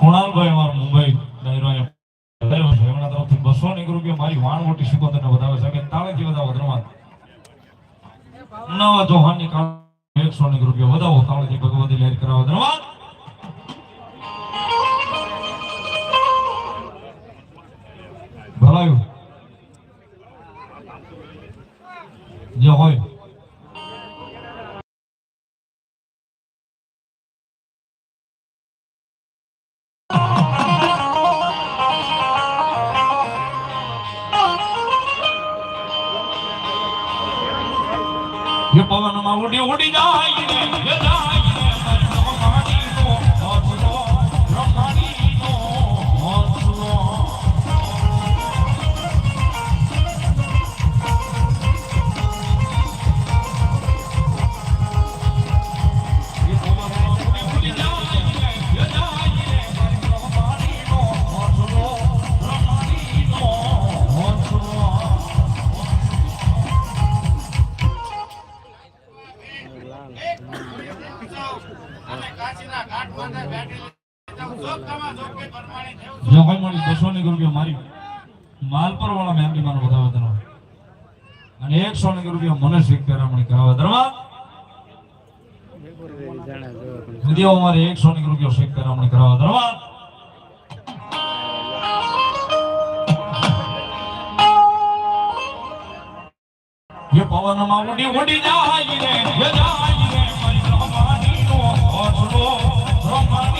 કુણાલભાઈ અમારો મુંબઈ ડાયરો બસો એક રૂપિયા મારી વાણ મોટી સુગંધ ને વધાવે સાહેબ તાળેથી વધાવો નવા જોહાનની કાળ એકસો એક રૂપિયા વધાવો. તાળેથી ભગવતી લહેર કરાવો ધર્માન ભલાયું. જે હોય. நம்ம ஓடி ஓடிதான் જો હોય મળી બસો ની રૂપિયા મારી વાળા મેમરી માનો વધાવો ધરો અને એકસો ની રૂપિયા મને પેરામણી કરાવવા ધરવા વિદ્યાઓ મારે એકસો ની રૂપિયા શીખ પેરામણી કરાવવા ધરવા રમાડીનો હોસલો રમાડીનો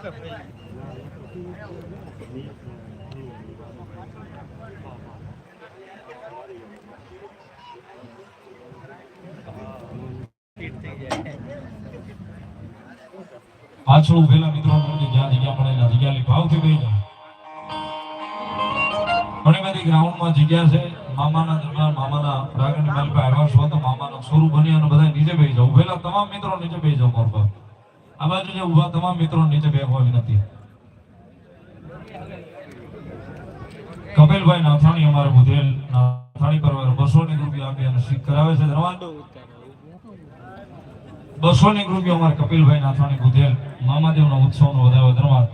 પાછળ ઉભેલા મિત્રો જ્યાં જગ્યા પડેલા જગ્યા ભાવથી થઈ જાય. ઘણી બધી ગ્રાઉન્ડમાં જગ્યા છે. મામાના દરમિયાન મામાના પ્રાગણ મેલ પર આવ્યા છો તો મામાનું સ્વરૂપ બની અને બધા નીચે બેસી જાઓ. ઉભેલા તમામ મિત્રો નીચે બેસી જાઓ મોર આ બાજુ જે ઊભા તમામ મિત્રો નીચે બેસવા વિનંતી. કપિલભાઈ નાથાણી અમારે બુધેલ નાથાણી પરવાર બસો ની ગ્રુપી આપી અને શીખ કરાવે છે. બસો ની ગ્રુપી અમારે કપિલભાઈ નાથાણી બુધેલ મામાદેવનો ઉત્સવનો વધારો ધન્યવાદ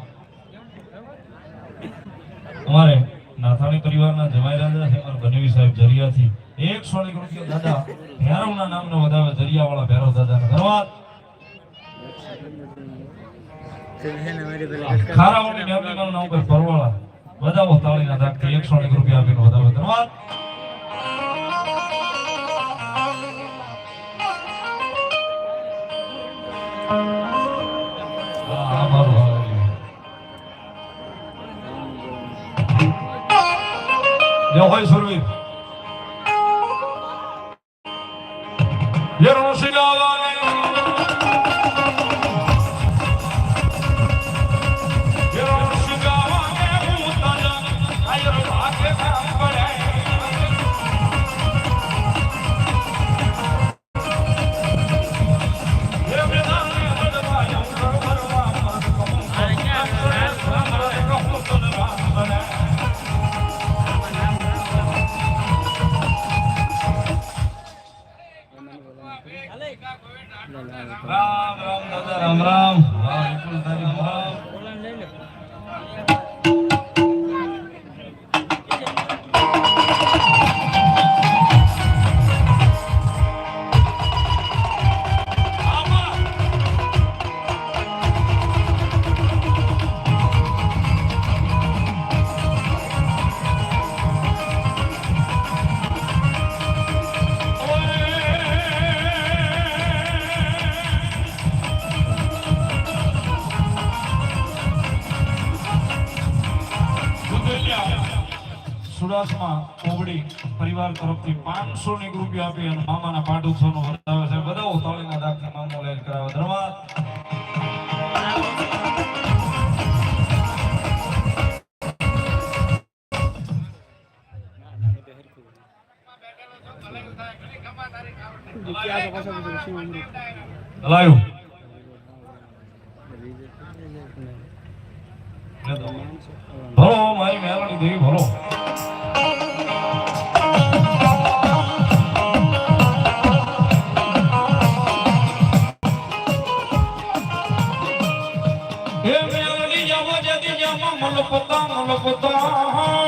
અમારે નાથાણી પરિવારના જમાઈ રાજા છે, અમારા બનેવી સાહેબ જરિયાથી એકસો ની ગ્રુપી દાદા ભેરવના નામનો વધાવે જરિયાવાળા ભૈરવ દાદાને ધન્યવાદ ખારાઓની મેમરીનું નામ ધાકથી એકસો ની રૂપિયા આપીને વધાવે ધન્યવાદ. મારું હોય સુરવીર. ચુડાસમા કોબડી પરિવાર તરફથી પાંચસો ની ગ્રુપી આપી અને મામાના પાઠ ઉત્સવનો વધાવે છે. બધા તાળીના દાખલા મામો લેજ કરાવે. ધન્યવાદ. ભલો મારી મેળવણી દેવી ભલો હે મેલડી જાવો જતી જામો મલપતા મલપતા.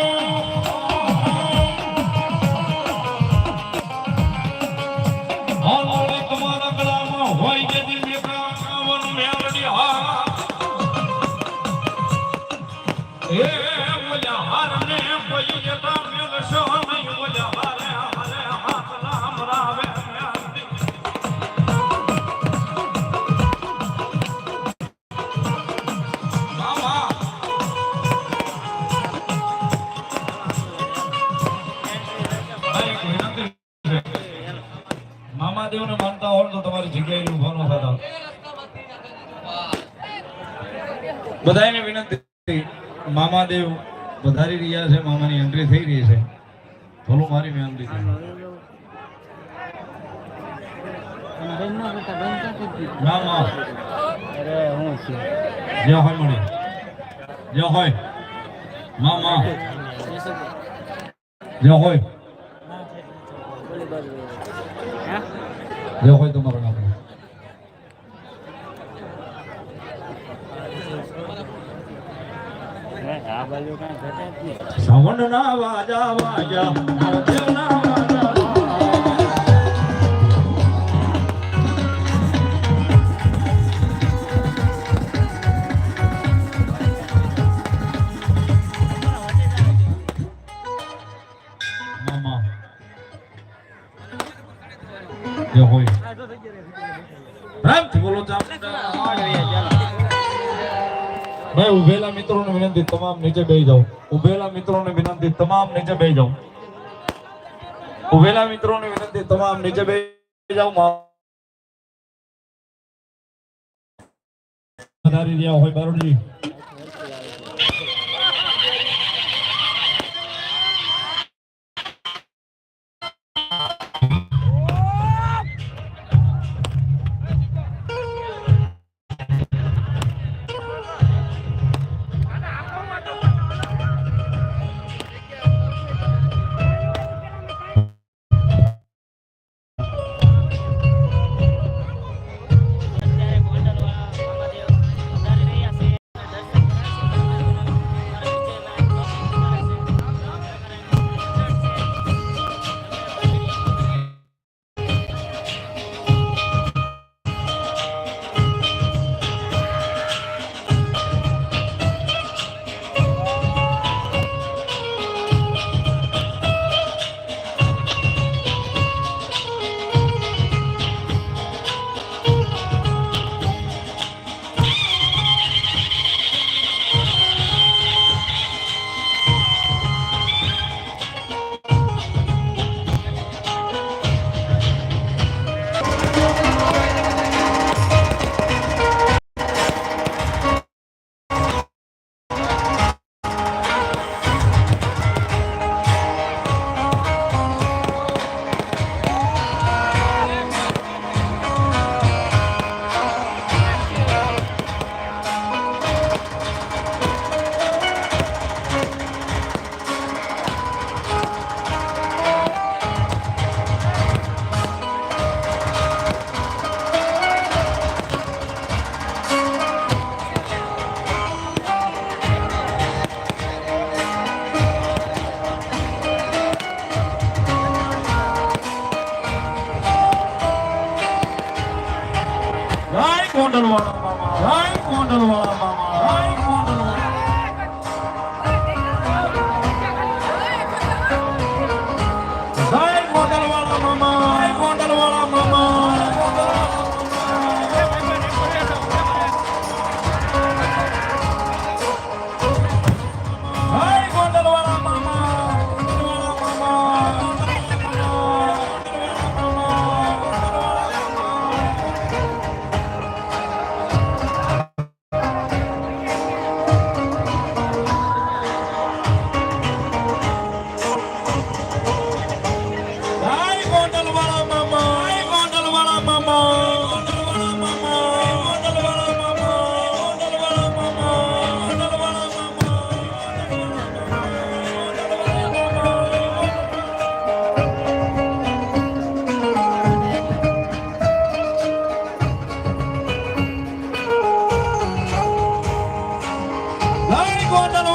બધાને વિનંતી, મામાદેવ વધારી રહ્યા છે, મામાની એન્ટ્રી થઈ રહી છે. ભલો મારી વિનંતી છે મામા જે હોય મામા જે હોય. જે હોય તમારું નામ આ બાજુ કાંઈ ઘટે જ નહીં શ્રવણ વાજા વાજા ના વાજા હોય પ્રેમથી બોલો ચામુંડા ભાઈ, ઉભેલા મિત્રોને વિનંતી, તમામ નીચે બેસી જાઓ. ઉભેલા મિત્રોને વિનંતી, તમામ નીચે બેસી જાઓ. ઉભેલા મિત્રોને વિનંતી, તમામ નીચે બેસી જાઓ. મા- વધારી રહ્યા હોય બારોડજી. જય કોંડલવાળા God.